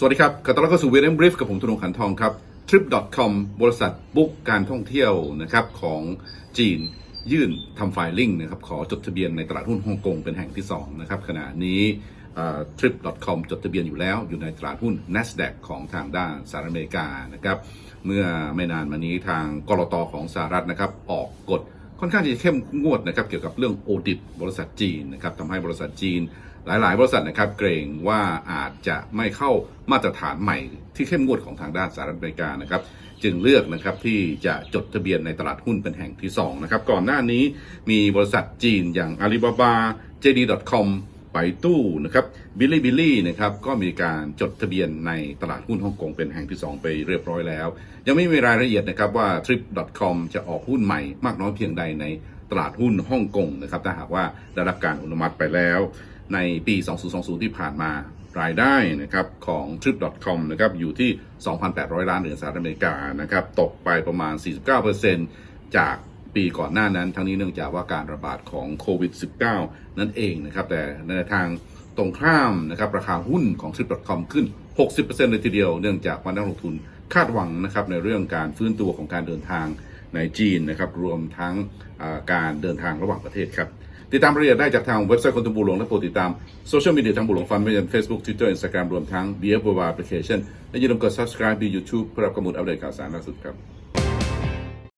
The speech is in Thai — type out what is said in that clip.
สวัสดีครับขอต้อนรับเข้าสู่เวียนบริฟกับผมธนงขันทองครับ trip.com บริษัทบุ๊กการท่องเที่ยวนะครับของจีนยื่นทำไฟลิ่งนะครับขอจดทะเบียนในตลาดหุ้นฮ่องกงเป็นแห่งที่2นะครับขณะนี้ trip.com จดทะเบียนอยู่แล้วอยู่ในตลาดหุ้น NASDAQ ของทางด้านสหรัฐอเมริกานะครับเมื่อไม่นานมานี้ทางกรตของสหรัฐนะครับออกกฎค่อนข้างจะเข้มงวดนะครับเกี่ยวกับเรื่องโอดิตบริษัทจีนนะครับทำให้บริษัทจีน หลาย ๆ บริษัทนะครับเกรงว่าอาจจะไม่เข้ามาตรฐานใหม่ที่เข้มงวดของทางด้านสหรัฐอเมริกานะครับจึงเลือกนะครับที่จะจดทะเบียนในตลาดหุ้นเป็นแห่งที่2นะครับก่อนหน้านี้มีบริษัทจีนอย่าง Alibaba JD.com ไปตู้นะครับบิลลี่บิลลี่นะครับก็มีการจดทะเบียนในตลาดหุ้นฮ่องกงเป็นแห่งที่ 2 ไปเรียบร้อยแล้ว ยังไม่มีรายละเอียดนะครับว่า Trip.com จะออกหุ้นใหม่มากน้อยเพียงใดในตลาดหุ้นฮ่องกงนะครับถ้าหากว่าได้รับการอนุมัติไปแล้ว ในปี 2020 ที่ผ่านมารายได้นะครับของ Trip.com นะครับอยู่ที่ 2,800 ล้านเหรียญสหรัฐอเมริกานะครับตกไปประมาณ 49%จากปีก่อนหน้านั้นทั้งนี้เนื่องจากว่าการระบาดของโควิด -19 นั่นเองนะครับแต่ในทางตรงข้ามนะครับราคาหุ้นของ Trip.com ขึ้น 60%เลยทีเดียว เนื่องจากว่านักลงทุนคาดหวังนะครับในเรื่องการฟื้นตัวของการเดินทางในจีนนะครับรวมทั้งการเดินทางระหว่างประเทศครับ ติดตามรายละเอียดได้จากทางเว็บไซต์คนทุบุหลวง และโปรดติดตาม โซเชียลมีเดียทางบุหลวงฟันไม่ว่าจะ Facebook Twitter Instagram รวมทั้ง b f w Application และอย่าลืมกด subscribe ดี YouTube เพื่อรับข้อมูลอัปเดตข่าวสารล่าสุดครับ